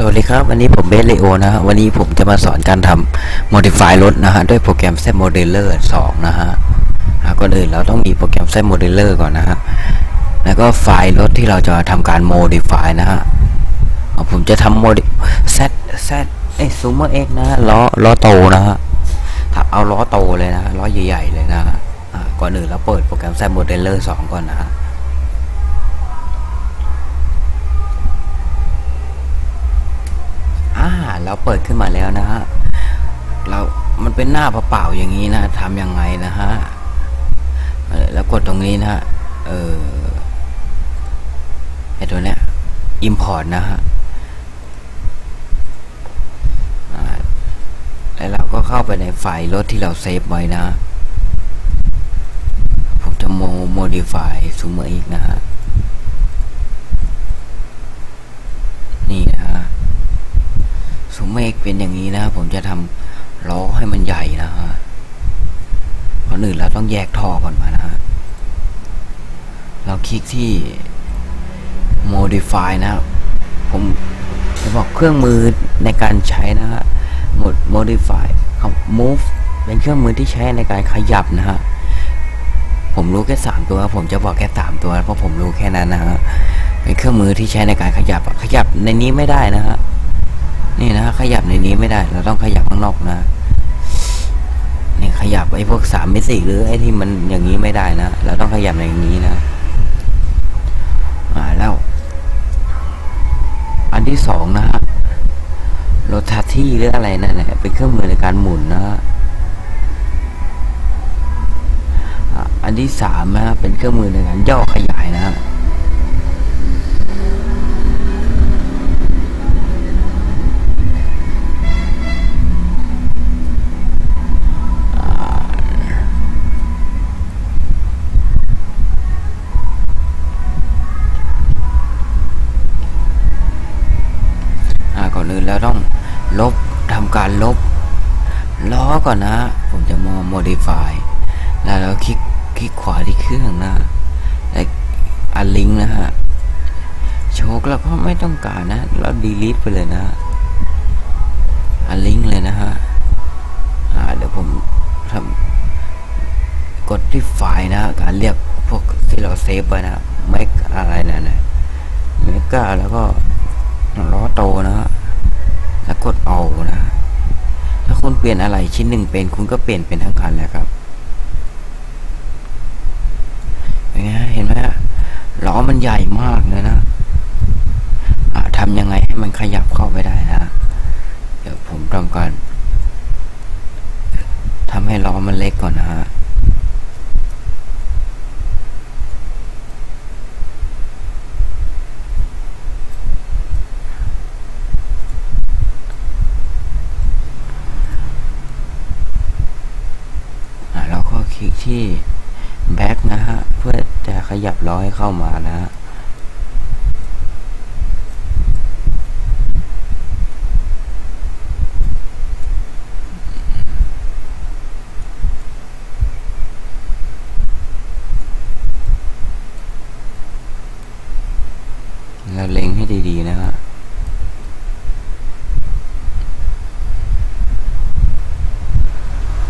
สวัสดีครับ วันนี้ผมเบสเลโอนะฮะวันนี้ผมจะมาสอนการทำ modify รถนะฮะด้วยโปรแกรม Set Modeler 2 นะฮะอะก่อนอื่นเราต้องมีโปรแกรม Set Modeler ก่อนนะฮะแล้วก็ไฟล์รถที่เราจะทำการ modify นะฮะผมจะทำ mod set set เอ้ย zoomer x นะฮะล้อล้อโตนะฮะเอาล้อโตเลยนะล้อใหญ่ๆเลยนะฮะอะก่อนอื่นเราเปิดโปรแกรม Set Modeler 2 ก่อนนะฮะ อ่าเราเปิดขึ้นมาแล้วนะฮะเรามันเป็นหน้าเปล่าๆอย่างนี้นะทำยังไงนะฮะแล้วกดตรงนี้นะฮะเออไอตัวเนี้ย import นะฮะแล้วเราก็เข้าไปในไฟล์รถที่เราเซฟไว้นะ ผมจะโม modify ซูมอีกนะฮะ นี่นะฮะ สูง เป็นอย่างนี้นะผมจะทำล้อให้มันใหญ่นะฮะก่อนอื่นเราต้องแยกท่อก่อนมานะฮะเราคลิกที่ modify นะครับผมจะบอกเครื่องมือในการใช้นะฮะ mod modify คำ move เป็นเครื่องมือที่ใช้ในการขยับนะฮะผมรู้แค่สามตัวผมจะบอกแค่สามตัวเพราะผมรู้แค่นั้นนะฮะเป็นเครื่องมือที่ใช้ในการขยับขยับในนี้ไม่ได้นะฮะ นี่นะขยับในนี้ไม่ได้ เราต้องขยับข้างนอกนะนี่ขยับไอ้พวกสามมิติหรือไอ้ที่มันอย่างนี้ไม่ได้นะเราต้องขยับในนี้นะอ่าแล้ว อันที่สองนะฮะโรตาที่หรืออะไรนั่นแหละเป็นเครื่องมือในการหมุนนะฮะอันที่สามนะเป็นเครื่องมือในการย่อขยายนะฮะ เราต้องลบทำการลบล้อก่อนนะ ผมจะมอง modify แล้วเราคลิกคลิกขวาที่เครื่องนะแล้วอันลิงนะฮะโชคแล้วก็ไม่ต้องการนะ เรา delete ไปเลยนะอันลิงเลยนะฮะอ่าเดี๋ยวผมทำกดที่ไฟล์นะการเรียกพวกที่เราเซฟไว้นะ make อะไรนะนะ mega แล้วก็ล้อโตนะฮะแล้วกดเอานะ ถ้าคุณเป ลี่ยนอะไรชิ้นหนึ่งเป็น คุณก็เปลี่ยนเป็นทั้งคันแล้วครับเห็นไหมฮะล้อมันใหญ่มากเลยนะทำยังไงให้มันขยับเข้าไปได้นะเดี๋ยวผมทำก่อนทำให้ล้อมันเล็กก่อนนะฮะเราก็ค ลิกที่แบ็กนะฮะ เพื่อจะขยับล้อให้เข้ามานะฮะเราเล็งให้ดีๆ นะฮะ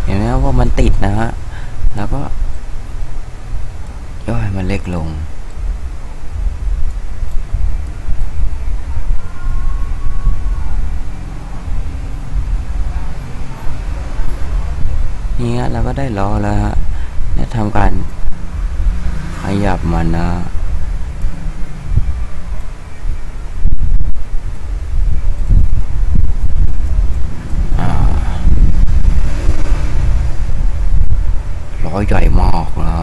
เห็นไหมว่ามันติดนะฮะ แล้วก็ย่อให้มันเล็กลง นี่ฮะเราก็ได้ล้อแล้วฮะและทำการขยับมันนะ ล้อใหญ่มากนะ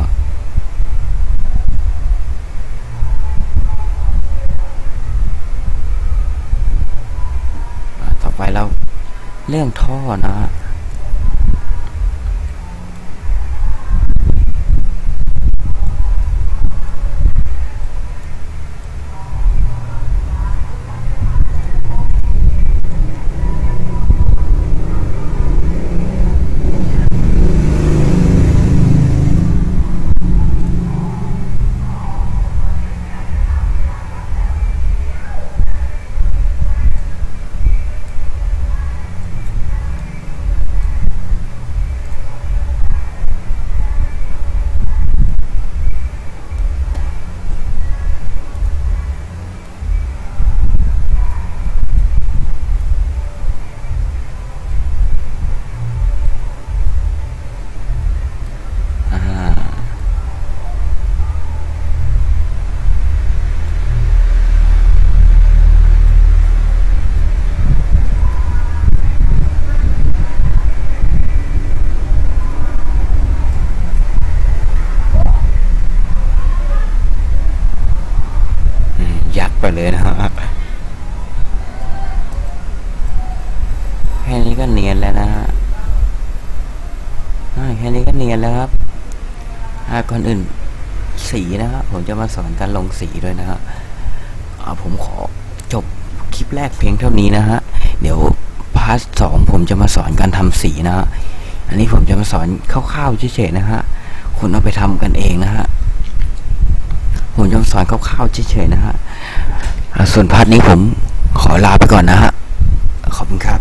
ต่อไปเราเรื่องท่อนะ เลยนะฮะแค่นี้ก็เนียนแล้วนะฮะแค่นี้ก็เนียนแล้วครับคอนอื่นสีนะครับผมจะมาสอนการลงสีด้วยนะฮะผมขอจบคลิปแรกเพียงเท่านี้นะฮะ เดี๋ยวพาร์ทสองผมจะมาสอนการทำสีนะฮะ อันนี้ผมจะมาสอนคร่าวๆเฉยๆนะฮะ คุณเอาไปทำกันเองนะฮะ ผมจะสอนคร่าวๆเฉยๆนะฮะ ส่วนพาร์ทนี้ผมขอลาไปก่อนนะฮะ ขอบคุณครับ